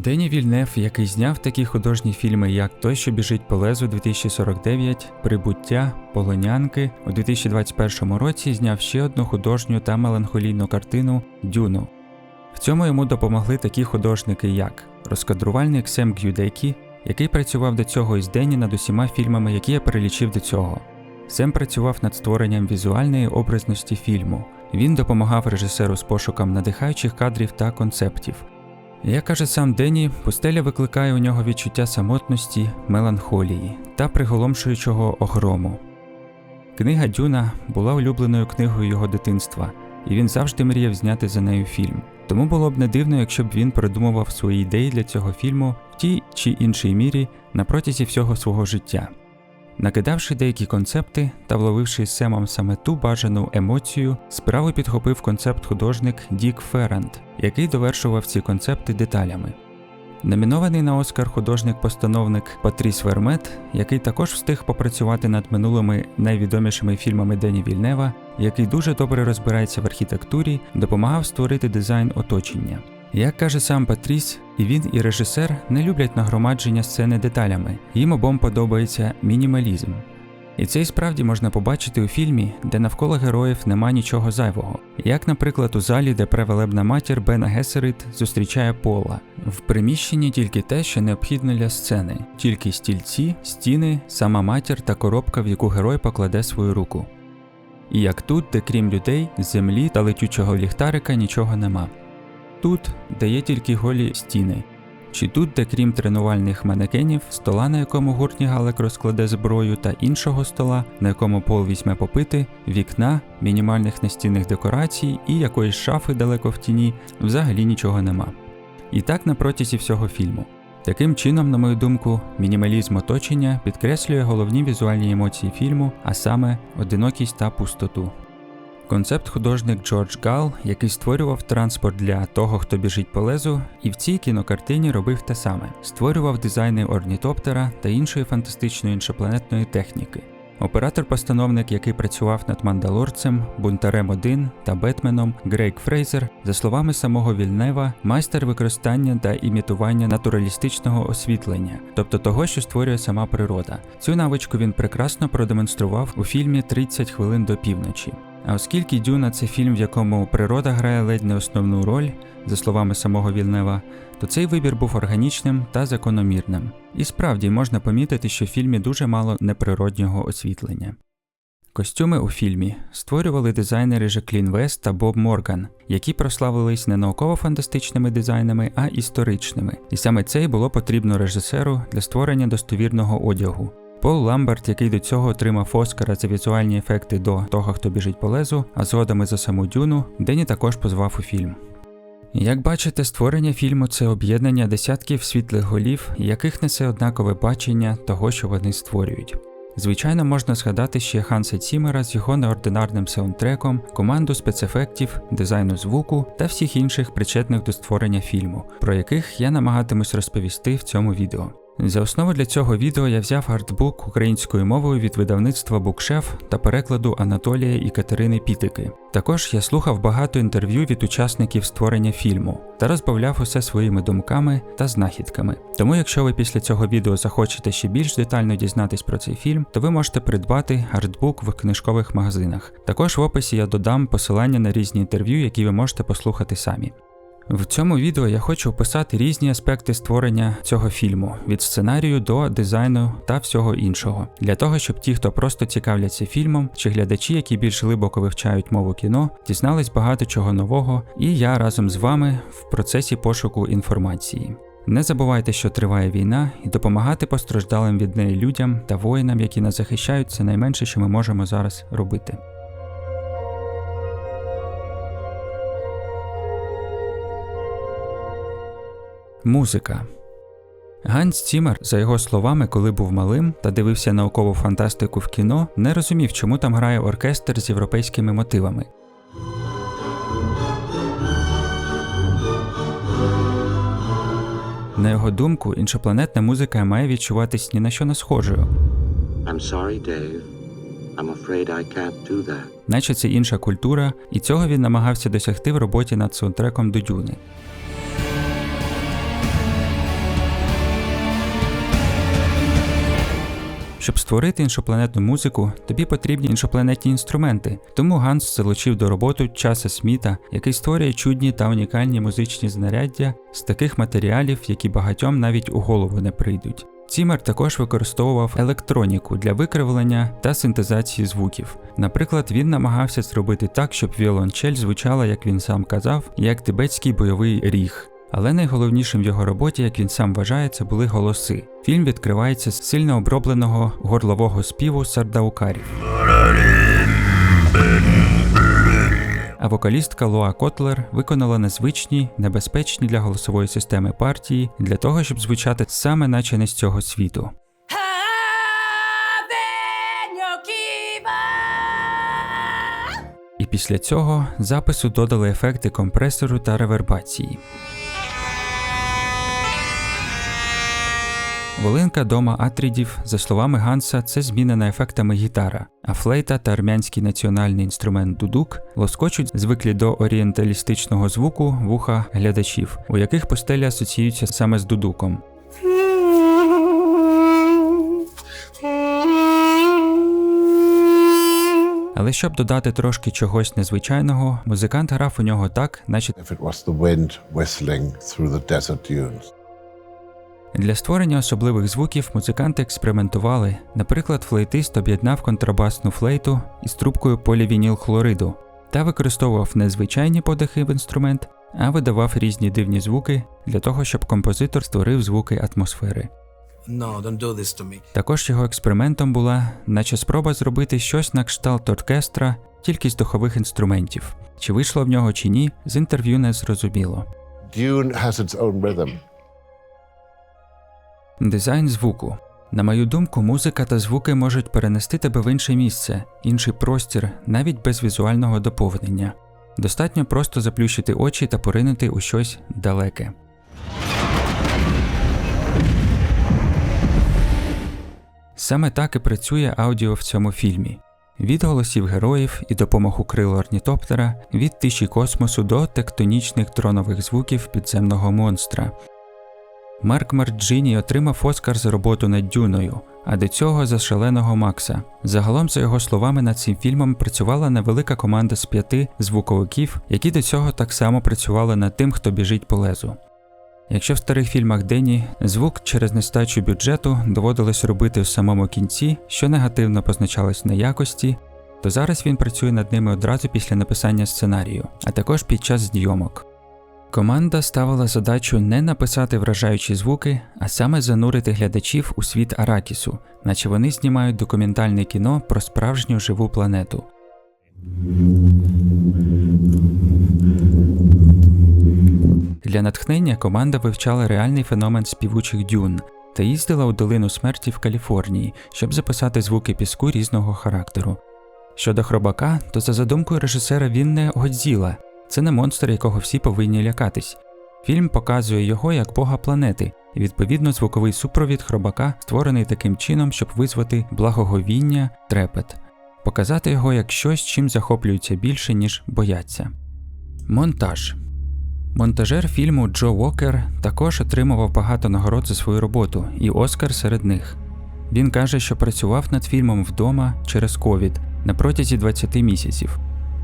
Дені Вільнев, який зняв такі художні фільми, як Той, що біжить по лезу 2049, Прибуття, Полонянки, у 2021 році зняв ще одну художню та меланхолійну картину Дюну. В цьому йому допомогли такі художники, як розкадрувальник Сем Гюдекі, який працював до цього із Дені над усіма фільмами, які я перелічив до цього. Сем працював над створенням візуальної образності фільму. Він допомагав режисеру з пошуком надихаючих кадрів та концептів. Як каже сам Дені, пустеля викликає у нього відчуття самотності, меланхолії та приголомшуючого огрому. Книга Дюна була улюбленою книгою його дитинства, і він завжди мріяв зняти за нею фільм. Тому було б не дивно, якщо б він придумував свої ідеї для цього фільму в тій чи іншій мірі на протязі всього свого життя. Накидавши деякі концепти та вловивши Семом саме ту бажану емоцію, справу підхопив концепт художник Дік Ферранд, який довершував ці концепти деталями. Номінований на Оскар художник-постановник Патріс Вермет, який також встиг попрацювати над минулими найвідомішими фільмами Дені Вільнева, який дуже добре розбирається в архітектурі, допомагав створити дизайн оточення. Як каже сам Патріс, і він, і режисер не люблять нагромадження сцени деталями, їм обом подобається мінімалізм. І це і справді можна побачити у фільмі, де навколо героїв нема нічого зайвого, як, наприклад, у залі, де превелебна матір Бена Гесерит зустрічає Пола. В приміщенні тільки те, що необхідно для сцени, тільки стільці, стіни, сама матір та коробка, в яку герой покладе свою руку. І як тут, де крім людей, землі та летючого ліхтарика нічого нема. Тут, де є тільки голі стіни, чи тут, де крім тренувальних манекенів, стола, на якому гуртні Галек розкладе зброю, та іншого стола, на якому пол візьме попити, вікна, мінімальних настінних декорацій і якоїсь шафи далеко в тіні, взагалі нічого нема. І так на протязі всього фільму. Таким чином, на мою думку, мінімалізм оточення підкреслює головні візуальні емоції фільму, а саме одинокість та пустоту. Концепт художник Джордж Гал, який створював транспорт для того, хто біжить по лезу, і в цій кінокартині робив те саме: створював дизайни орнітоптера та іншої фантастичної іншопланетної техніки. Оператор-постановник, який працював над Мандалорцем, Бунтарем 1 та Бетменом Грейк Фрейзер, за словами самого Вільнева, майстер використання та імітування натуралістичного освітлення, тобто того, що створює сама природа. Цю навичку він прекрасно продемонстрував у фільмі «30 хвилин до півночі. А оскільки Дюна це фільм, в якому природа грає ледь не основну роль, за словами самого Вільнева, то цей вибір був органічним та закономірним. І справді можна помітити, що в фільмі дуже мало неприроднього освітлення. Костюми у фільмі створювали дизайнери Жаклін Вест та Боб Морган, які прославились не науково-фантастичними дизайнами, а історичними, і саме це й було потрібно режисеру для створення достовірного одягу. Пол Ламберт, який до цього отримав Оскара за візуальні ефекти до того, хто біжить по лезу, а згодом і за саму дюну, Дені також позвав у фільм. Як бачите, створення фільму це об'єднання десятків світлих голів, яких несе однакове бачення того, що вони створюють. Звичайно, можна згадати ще Ханса Цімера з його неординарним саундтреком, команду спецефектів, дизайну звуку та всіх інших причетних до створення фільму, про яких я намагатимусь розповісти в цьому відео. За основу для цього відео я взяв артбук українською мовою від видавництва Букшеф та перекладу Анатолія і Катерини Пітики. Також я слухав багато інтерв'ю від учасників створення фільму та розбавляв усе своїми думками та знахідками. Тому, якщо ви після цього відео захочете ще більш детально дізнатись про цей фільм, то ви можете придбати артбук в книжкових магазинах. Також в описі я додам посилання на різні інтерв'ю, які ви можете послухати самі. В цьому відео я хочу описати різні аспекти створення цього фільму від сценарію до дизайну та всього іншого, для того, щоб ті, хто просто цікавляться фільмом, чи глядачі, які більш глибоко вивчають мову кіно, дізнались багато чого нового, і я разом з вами в процесі пошуку інформації. Не забувайте, що триває війна, і допомагати постраждалим від неї людям та воїнам, які нас захищають, це найменше, що ми можемо зараз робити. Музика. Ганс Цімер, за його словами, коли був малим та дивився наукову фантастику в кіно, не розумів, чому там грає оркестр з європейськими мотивами. На його думку, іншопланетна музика має відчуватись ні на що не схожою, I'm sorry, Dave. I'm afraid I can't do that. наче це інша культура, і цього він намагався досягти в роботі над саундтреком до Дюни. Щоб створити іншопланетну музику, тобі потрібні іншопланетні інструменти. Тому Ганс залучив до роботи часа Сміта, який створює чудні та унікальні музичні знаряддя з таких матеріалів, які багатьом навіть у голову не прийдуть. Цімер також використовував електроніку для викривлення та синтезації звуків. Наприклад, він намагався зробити так, щоб віолончель звучала, як він сам казав, як тибетський бойовий ріг. Але найголовнішим в його роботі, як він сам вважає, це були голоси. Фільм відкривається з сильно обробленого горлового співу сардаукарів. А вокалістка Лоа Котлер виконала незвичні, небезпечні для голосової системи партії для того, щоб звучати саме наче не з цього світу. І після цього запису додали ефекти компресору та ревербації. Волинка дома Атрідів, за словами Ганса, це змінена ефектами гітара, а флейта та армянський національний інструмент дудук лоскочуть звиклі до орієнталістичного звуку вуха глядачів, у яких постелі асоціюються саме з дудуком. Але щоб додати трошки чогось незвичайного, музикант грав у нього так, наче if it was the wind whistling through the desert dunes. Для створення особливих звуків музиканти експериментували. Наприклад, флейтист об'єднав контрабасну флейту із трубкою полівінілхлориду та використовував не звичайні подихи в інструмент, а видавав різні дивні звуки для того, щоб композитор створив звуки атмосфери. No, don't do this to me. Також його експериментом була, наче спроба зробити щось на кшталт оркестра тільки з духових інструментів. Чи вийшло в нього чи ні, з інтерв'ю не зрозуміло. Dune has its own rhythm. Дизайн звуку. На мою думку, музика та звуки можуть перенести тебе в інше місце, інший простір, навіть без візуального доповнення. Достатньо просто заплющити очі та поринути у щось далеке. Саме так і працює аудіо в цьому фільмі. Від голосів героїв і допомогу крил орнітоптера, від тиші космосу до тектонічних дронових звуків підземного монстра. Марк Марджині отримав Оскар за роботу над Дюною, а до цього за шаленого Макса. Загалом, за його словами, над цим фільмом працювала невелика команда з п'яти звуковиків, які до цього так само працювали над тим, хто біжить по лезу. Якщо в старих фільмах Дені звук через нестачу бюджету доводилось робити в самому кінці, що негативно позначалось на якості, то зараз він працює над ними одразу після написання сценарію, а також під час зйомок. Команда ставила задачу не написати вражаючі звуки, а саме занурити глядачів у світ Аракісу, наче вони знімають документальне кіно про справжню живу планету. Для натхнення команда вивчала реальний феномен співучих дюн та їздила у долину смерті в Каліфорнії, щоб записати звуки піску різного характеру. Щодо хробака, то за задумкою режисера він не Годзіла, це не монстр, якого всі повинні лякатись. Фільм показує його як бога планети, і відповідно звуковий супровід хробака створений таким чином, щоб визвати благоговіння, трепет, показати його як щось, чим захоплюються більше, ніж бояться. Монтаж Монтажер фільму Джо Уокер також отримував багато нагород за свою роботу, і Оскар серед них. Він каже, що працював над фільмом вдома через ковід на протязі 20 місяців.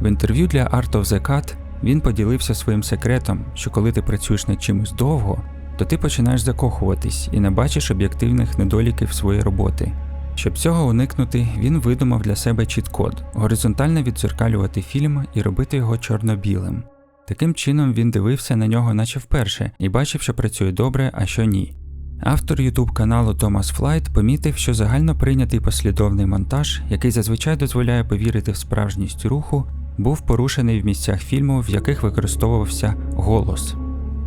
В інтерв'ю для Art of the Cut він поділився своїм секретом, що коли ти працюєш над чимось довго, то ти починаєш закохуватись і не бачиш об'єктивних недоліків своєї роботи. Щоб цього уникнути, він видумав для себе чіт-код горизонтально відзеркалювати фільм і робити його чорно-білим. Таким чином він дивився на нього, наче вперше, і бачив, що працює добре, а що ні. Автор ютуб каналу Томас Флайт помітив, що загально прийнятий послідовний монтаж, який зазвичай дозволяє повірити в справжність руху, був порушений в місцях фільму, в яких використовувався голос.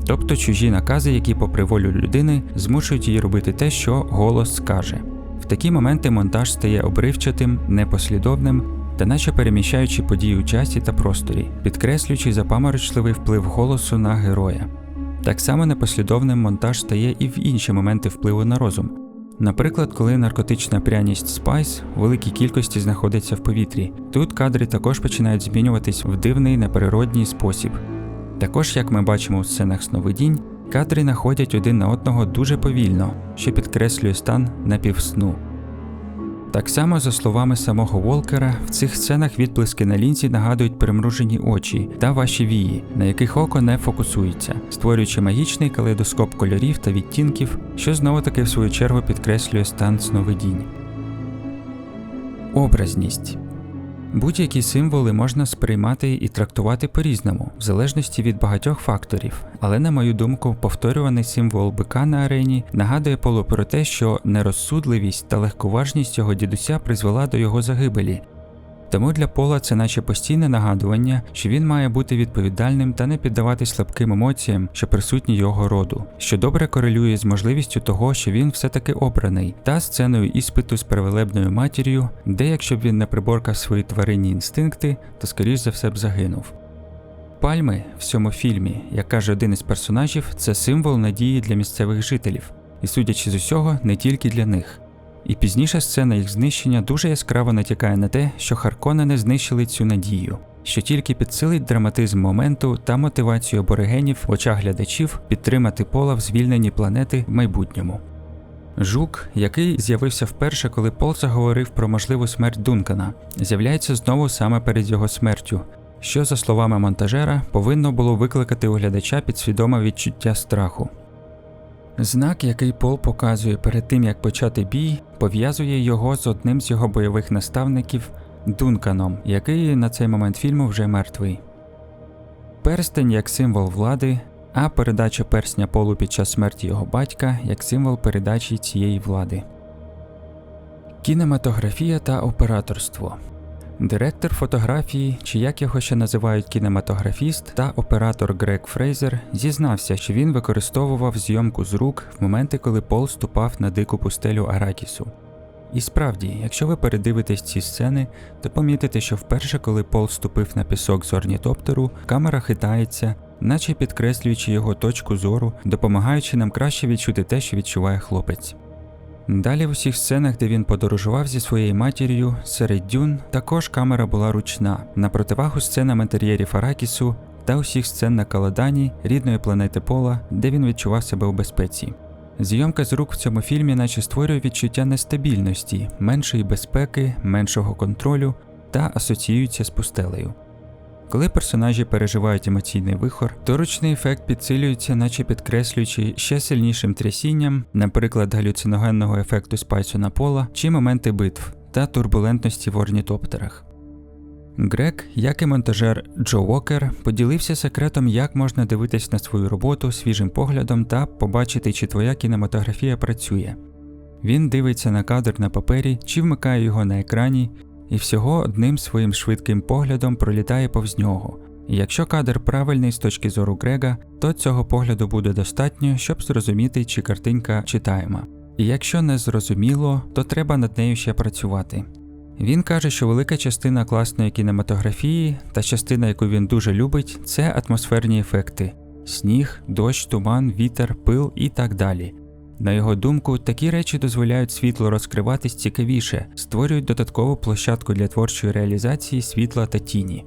Тобто чужі накази, які, попри волю людини, змушують її робити те, що голос скаже. В такі моменти монтаж стає обривчатим, непослідовним та наче переміщаючи події у часі та просторі, підкреслюючи запаморочливий вплив голосу на героя. Так само непослідовним монтаж стає і в інші моменти впливу на розум. Наприклад, коли наркотична пряність спайс у великій кількості знаходиться в повітрі, тут кадри також починають змінюватись в дивний непереродній спосіб. Також, як ми бачимо у сценах сновидінь, кадри находять один на одного дуже повільно, що підкреслює стан напівсну. Так само, за словами самого Волкера, в цих сценах відблиски на лінзі нагадують примружені очі та ваші вії, на яких око не фокусується, створюючи магічний калейдоскоп кольорів та відтінків, що знову таки в свою чергу підкреслює стан сновидінь. Образність Будь-які символи можна сприймати і трактувати по-різному, в залежності від багатьох факторів. Але, на мою думку, повторюваний символ бика на арені нагадує Полу про те, що нерозсудливість та легковажність його дідуся призвела до його загибелі. Тому для Пола це наче постійне нагадування, що він має бути відповідальним та не піддаватись слабким емоціям, що присутні його роду, що добре корелює з можливістю того, що він все-таки обраний, та сценою іспиту з привелебною матір'ю, де якщо б він не приборкав свої тваринні інстинкти, то скоріш за все б загинув. Пальми в цьому фільмі, як каже один із персонажів, це символ надії для місцевих жителів, і судячи з усього, не тільки для них. І пізніша сцена їх знищення дуже яскраво натякає на те, що Харконени знищили цю надію, що тільки підсилить драматизм моменту та мотивацію аборигенів в очах глядачів підтримати пола в звільненні планети в майбутньому. Жук, який з'явився вперше, коли Пол заговорив про можливу смерть Дункана, з'являється знову саме перед його смертю, що, за словами монтажера, повинно було викликати у глядача підсвідоме відчуття страху. Знак, який Пол показує перед тим, як почати бій, пов'язує його з одним з його бойових наставників Дунканом, який на цей момент фільму вже мертвий. Перстень як символ влади, а передача персня Полу під час смерті його батька як символ передачі цієї влади. Кінематографія та операторство. Директор фотографії, чи як його ще називають кінематографіст та оператор Грег Фрейзер, зізнався, що він використовував зйомку з рук в моменти, коли Пол ступав на дику пустелю Аракісу. І справді, якщо ви передивитесь ці сцени, то помітите, що вперше, коли Пол ступив на пісок з орнітоптеру, камера хитається, наче підкреслюючи його точку зору, допомагаючи нам краще відчути те, що відчуває хлопець. Далі в усіх сценах, де він подорожував зі своєю матір'ю, серед дюн, також камера була ручна, на противагу сценам інтер'єрів Аракісу та усіх сцен на Каладані, рідної планети Пола, де він відчував себе у безпеці. Зйомка з рук в цьому фільмі наче створює відчуття нестабільності, меншої безпеки, меншого контролю та асоціюється з пустелею. Коли персонажі переживають емоційний вихор, то ручний ефект підсилюється, наче підкреслюючи ще сильнішим трясінням, наприклад, галюциногенного ефекту Спайсона Пола чи моменти битв та турбулентності в орнітоптерах. Грег, як і монтажер Джо Уокер, поділився секретом, як можна дивитись на свою роботу свіжим поглядом та побачити, чи твоя кінематографія працює. Він дивиться на кадр на папері чи вмикає його на екрані, і всього одним своїм швидким поглядом пролітає повз нього. Якщо кадр правильний з точки зору Грега, то цього погляду буде достатньо, щоб зрозуміти, чи картинка читаєма. І якщо не зрозуміло, то треба над нею ще працювати. Він каже, що велика частина класної кінематографії та частина, яку він дуже любить, це атмосферні ефекти: сніг, дощ, туман, вітер, пил і так далі. На його думку, такі речі дозволяють світлу розкриватись цікавіше, створюють додаткову площадку для творчої реалізації світла та тіні.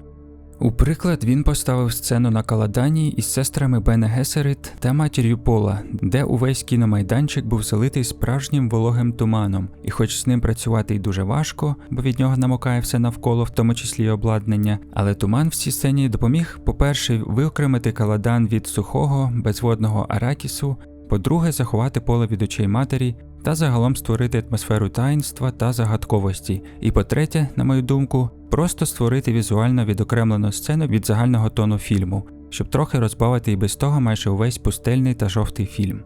У приклад він поставив сцену на Каладані із сестрами Бене Гесерит та матір'ю Пола, де увесь кіномайданчик був залитий справжнім вологим туманом, і хоч з ним працювати й дуже важко, бо від нього намокає все навколо, в тому числі й обладнання, але туман в цій сцені допоміг, по-перше, виокремити Каладан від сухого, безводного Аракісу, по-друге, заховати поле від очей матері та загалом створити атмосферу таїнства та загадковості. І по-третє, на мою думку, просто створити візуально відокремлену сцену від загального тону фільму, щоб трохи розбавити і без того майже увесь пустельний та жовтий фільм.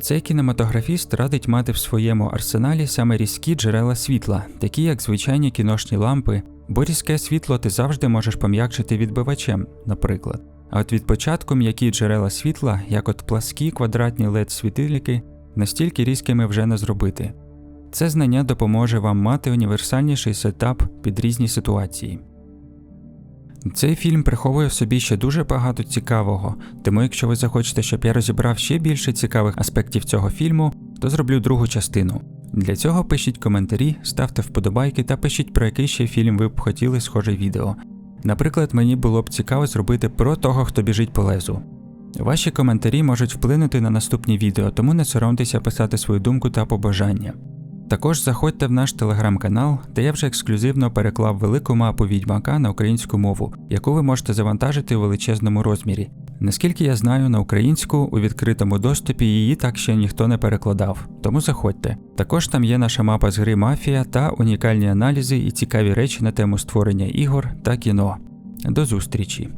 Цей кінематографіст радить мати в своєму арсеналі саме різкі джерела світла, такі як звичайні кіношні лампи, бо різке світло ти завжди можеш пом'якшити відбивачем, наприклад. А от від початку м'які джерела світла, як от пласкі квадратні led світильники, настільки різкими вже не зробити. Це знання допоможе вам мати універсальніший сетап під різні ситуації. Цей фільм приховує в собі ще дуже багато цікавого, тому якщо ви захочете, щоб я розібрав ще більше цікавих аспектів цього фільму, то зроблю другу частину. Для цього пишіть коментарі, ставте вподобайки та пишіть про який ще фільм ви б хотіли схоже відео. Наприклад, мені було б цікаво зробити про того, хто біжить по лезу. Ваші коментарі можуть вплинути на наступні відео, тому не соромтеся писати свою думку та побажання. Також заходьте в наш телеграм-канал, де я вже ексклюзивно переклав велику мапу відьмака на українську мову, яку ви можете завантажити у величезному розмірі. Наскільки я знаю, на українську у відкритому доступі її так ще ніхто не перекладав, тому заходьте. Також там є наша мапа з гри Мафія та унікальні аналізи і цікаві речі на тему створення ігор та кіно. До зустрічі!